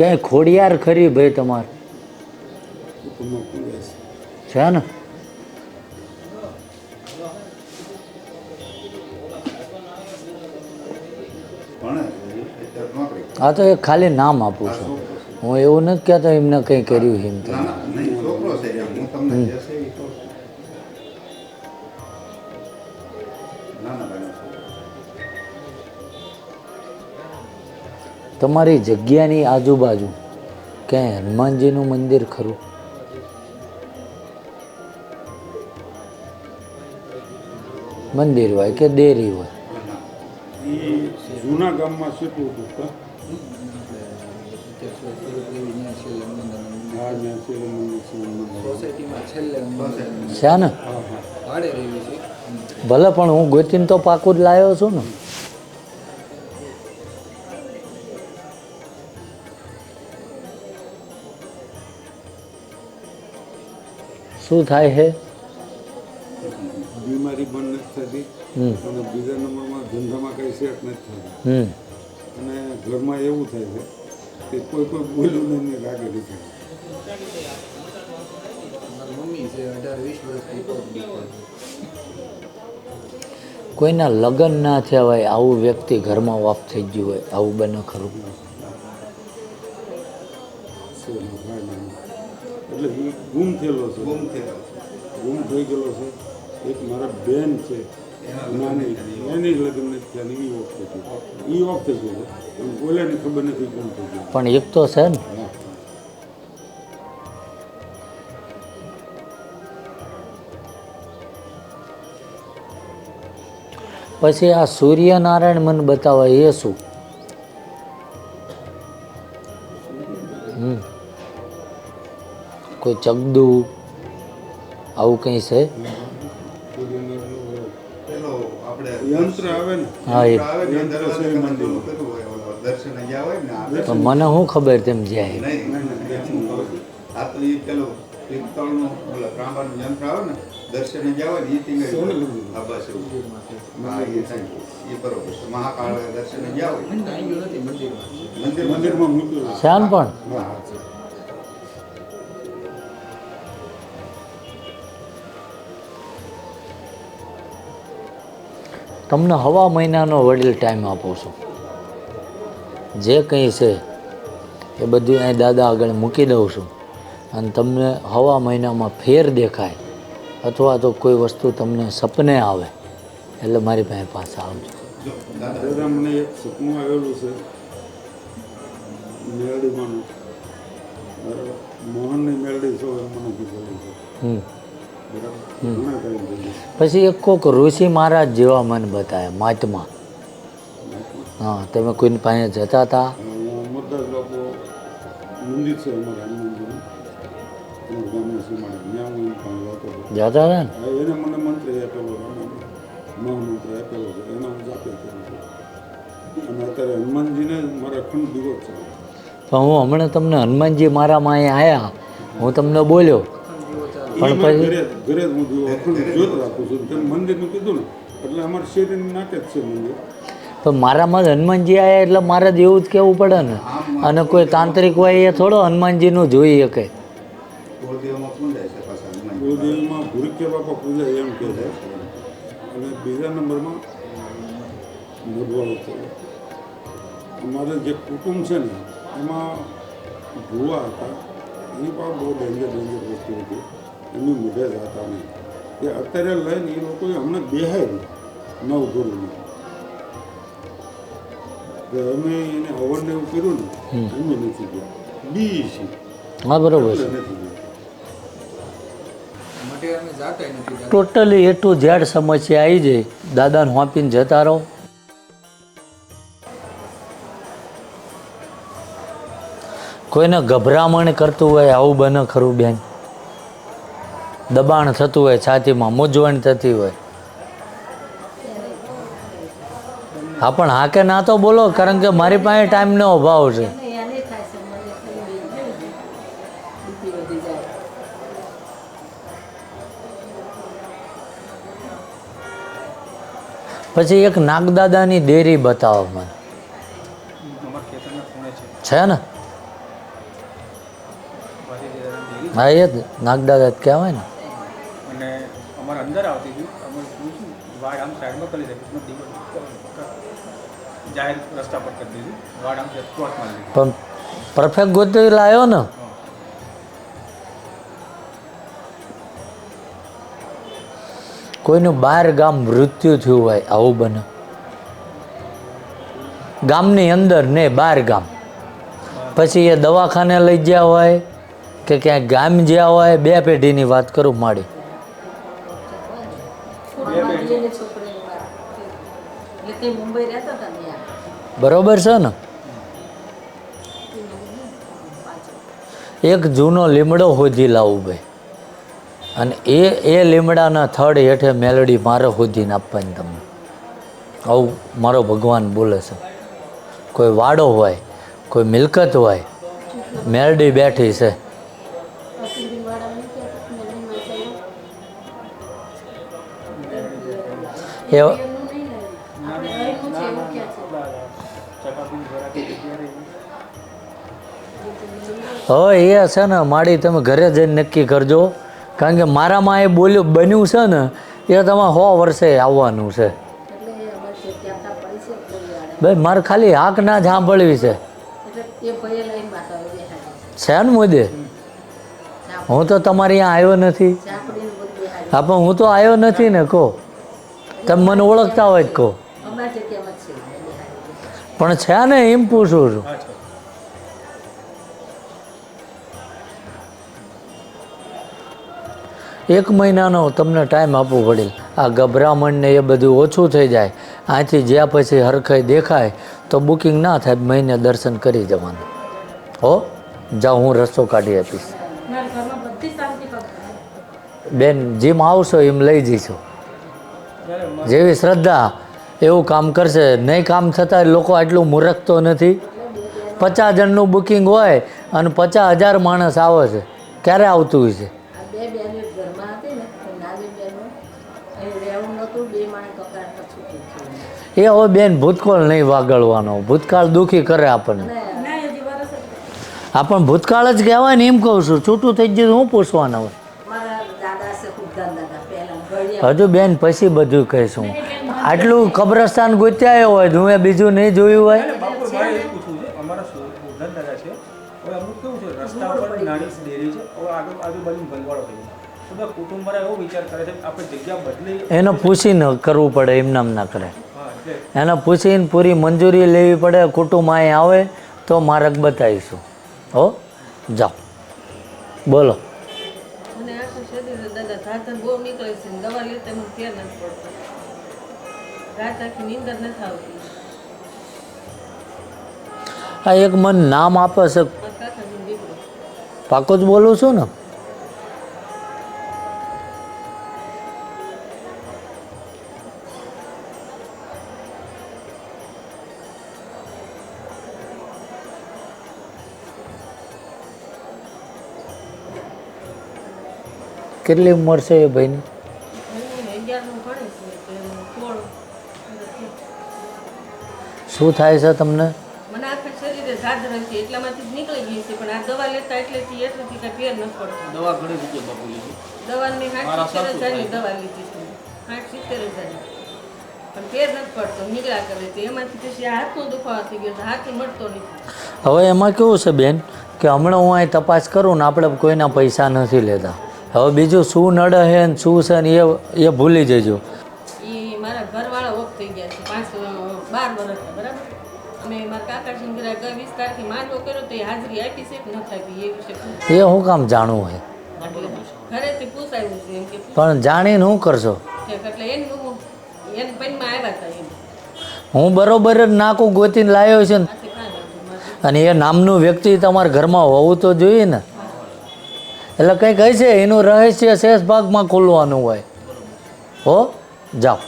ક્યાંય ખોડિયાર ખરી ભાઈ તમારે? છે ને? આ તો એ ખાલી નામ આપું છું. હું એવું નથી કહેતો એમને કંઈ કર્યું એમ તો. તમારી જગ્યાની આજુબાજુ ક્યાંય હનુમાનજીનું મંદિર ખરું? મંદિર હોય કે દેરી હોય? જૂના ગામમાં શીખવું હતું છે ને ભલે પણ હું ગોતીને તો પાકું જ લાવ્યો છું ને. શું થાય છે બીમારી પણ નથી થતી. હમ. અને બીજા નંબરમાં ધંધામાં કંઈ સેટ નથી થતી. હમ. અને ઘરમાં એવું થાય છે કે કોઈ કોઈ બોલ્યું નહીં ને રાગે મમ્મી છે અઢાર વીસ વર્ષથી પગ દુખે છે. કોઈના લગ્ન ના થયા હોય આવું વ્યક્તિ ઘરમાં વાપ થઈ ગયું હોય આવું બને ખરું. એટલે એ ગુમ થયેલો છે. ગુમ થયેલો છે. ગુમ થઈ ગયેલો છે. એક મારા બેન છે. નાની. એની લગ્ન નથી થયા એ ઓફ થઈ ગયું. એ ઓફ થઈ ગયો છે. પણ ઓલાની ખબર નથી ગુમ થઈ ગયું. પણ એક તો છે ને. પછી આ સૂર્યનારાયણ મને બતાવે એ શું? દર્શને ગયા હોય ને આ પણ મને શું ખબર તેમ જાય? નહીં નહીં, તમને હવા મહિનાનો વડીલ ટાઈમ આપું છું. જે કંઈ છે એ બધું અહીં દાદા આગળ મૂકી દઉં છું. અને તમને હવા મહિનામાં ફેર દેખાય અથવા તો કોઈ વસ્તુ તમને સપને આવે એટલે મારી પાસે પાસે આવજો. દાદા દાદા મને એક સપનું આવેલું છે. મેરડીમાંનું મોહનની મેળડી છો એમ મને કીધેલું છે. પછી એક કોક ઋષિ મહારાજ જેવા મને બતાવ્યા મહાત્મા. હા તમે કોઈની પાસે જતા હતા? જતો હતો ને? હા, મારા હમણાં તમને હનુમાનજી મારામાં અહીંયા આવ્યા હું તમને બોલ્યો પણ પણ પછી- ઘરે ઘરે જ હું દીવો રાખું છું. તેમ મંદિરનું કીધું ને એટલે અમારે શેરીની નાકે જ છે મંદિર. પણ મારામાં જ હનુમાનજી આવ્યા એટલે મારે જ એવું જ કહેવું પડે ને? અને કોઈ તાંત્રિક હોય એ થોડો હનુમાનજીનું જોઈ શકે. કુળદેવમાં પૂંજાય છે પાછા હનુમાન. કુળદેવીમાં ભૂરકિયા બાપા પૂજા એમ કહે છે. અને બીજા નંબરમાં નરવાળો છે અમારે જે કુટુંબ છે ને એમાં ભૂવા હતા. એની પાસે બહુ ડેન્જર ડેન્જર વસ્તુ હતી. એમની મોઢે જ હતા નહીં. એ અત્યારે લઈને એ લોકોએ અમને બેહાય નવ ધોરણમાં અમે એને હવનને એવું કર્યું ને અમે નથી ગયા. બી છે. હા બરોબર. ટોટલી એ ટુ ઝેડ સમસ્યા આવી જાય દાદાને હોંપીને જતા રહો. કોઈને ગભરામણ કરતું હોય આવું બને ખરું બેન. દબાણ થતું હોય, છાતીમાં મૂંઝવણ થતી હોય. હા, પણ હા કે ના તો બોલો, કારણ કે મારી પાસે ટાઈમનો અભાવ છે. પછી એક નાગદાદાની ડેરી બતાવો મને. છે ને? હા, એ જ નાગદાદા કહેવાય ને. અમારે અંદર આવતી હતી. અમે પૂછ્યું વાડ આમ સાઈડમાં કરી દીધી જાહેર રસ્તા પર કરી દીધી. વાડ આમ પ્લોટમાં લીધી. પણ પરફેક્ટ ગોતી લાવ્યો ને. કોઈનું બહાર ગામ મૃત્યુ થયું હોય આવું બને. ગામની અંદર ને બહાર ગામ. પછી એ દવાખાને લઈ ગયા હોય કે ક્યાંય ગામ જ્યાં હોય બે પેઢીની વાત કરું માડી બરોબર છે ને? એક જૂનો લીમડો હોધી લાવું ભાઈ. અને એ એ લીમડાના થડ હેઠે મેલડી મારે હોજીને આપવાની તમને. આવું મારો ભગવાન બોલે છે. કોઈ વાડો હોય, કોઈ મિલકત હોય, મેલડી બેઠી છે. એ હવે એ છે ને માડી તમે ઘરે જઈને નક્કી કરજો. કારણ કે મારામાં એ બોલ્યું બન્યું છે ને એ તમારે સો વર્ષે આવવાનું છે. ત્યાં ભાઈ મારે ખાલી હાક ના સાંભળવી છે. છે ને મોદે હું તો તમારી અહીંયા આવ્યો નથી. હા પણ હું તો આવ્યો નથી ને કહો. તમે મને ઓળખતા હોય કહો. પણ છે ને, એમ પૂછું છું. એક મહિનાનો તમને ટાઈમ આપવો પડે આ ગભરામણ ને એ બધું ઓછું થઈ જાય. અહીંથી જ્યાં પછી હરખાઈ દેખાય, તો બુકિંગ ના થાય, મહિને દર્શન કરી જવાનું. હો જાઉં હું રસ્તો કાઢી આપીશ. બેન, જેમ આવશો એમ લઈ જઈશું. જેવી શ્રદ્ધા. એવું કામ કરશે. નહીં કામ થતાં લોકો આટલું મુરખતો નથી. પચાસ જણનું બુકિંગ હોય અને પચાસ હજાર માણસ આવે છે. ક્યારે આવતું હોય છે એ હવે બેન ભૂતકાળ નહીં વાગળવાનો ભૂતકાળ દુઃખી કરે આપણને. આપણ ભૂતકાળ જ કહેવાય ને એમ કહું છું. છૂટું થઈ ગયું તો હું પૂછવાના હોય? મારા દાદા છે ખુદગાન દાદા પહેલા ઘડિયા હજુ બેન પછી બધું કહીશું. આટલું કબ્રસ્તાન ગોત્યા હોય તો હું બીજું નહીં જોયું હોય. એનો બાપુ મારે એ પૂછવું છે. અમારા ગોધન દાદા છે. હવે અમુક કેવું છે રસ્તા ઉપર નાની ડેરી છે. હવે આગળ આજુબાજુ ભંગવાળો થઈ ગયો તો બધા કુટુંબ વાળા એવો વિચાર કરે છે કે આપણે જગ્યા બદલી એને પૂછીને કરવું પડે એમના ના કરે. એને પૂછીને પૂરી મંજૂરી લેવી પડે કુટુંબ અહીં આવે તો માર્ગ બતાવીશું. હો? જાઓ. બોલો. અને આખું શરીર દાદા ધાતર બહુ નીકળે છે. દવા લેતા મને ફેર નથી પડતો. રાત આખી નીંદર નથી આવતી. આ એક મન નામ આપે છે. પાકો જ બોલું છું ને? કેટલી ઉંમર છે એ ભાઈની? શું થાય છે તમને? મને આખા શરીરે ઝાઝર હતી એટલામાંથી જ નીકળી ગઈ છે પણ આ દવા લેતા એટલેથી એટલેથી કાંઈ ફેર નથી પડતો. દવા ઘણી રૂપિયા બાપુ લીધી. દવાની સાઠ સિત્તેર હજારની દવા લીધી છે સાઠ સિત્તેર હજારની. પણ ફેર નથી પડતો નીકળ્યા કરે છે. એમાંથી પછી હાથનો દુખાવો થઈ ગયો છે મળતો નથી. હવે એમાં કેવું છે બેન કે હમણાં હું અહીં તપાસ કરું ને આપણે કોઈના પૈસા નથી લેતા. હવે બીજું શું નડે છે ને શું છે ને એ એ ભૂલી જજો. અમે મારા કાકાજી ઘરે ગઈ વીસ માંડવો કર્યો તો એ હાજરી આપી છે કે નથી આપી એ વિશે એ હું કામ જાણવું હોય ઘરેથી પૂછાયું છે એમ કે પણ જાણીને શું કરશો? એટલે એને હું એને પૈનમાં આવ્યા હતા એમ. હું બરોબર જ નાકું ગોતીને લાવ્યો છે અને એ નામનું વ્યક્તિ તમારા ઘરમાં હોવું તો જોઈએ ને. એટલે કંઈક હશે એનું રહસ્ય શેષ ભાગમાં ખોલવાનું હોય. હો? જાઓ.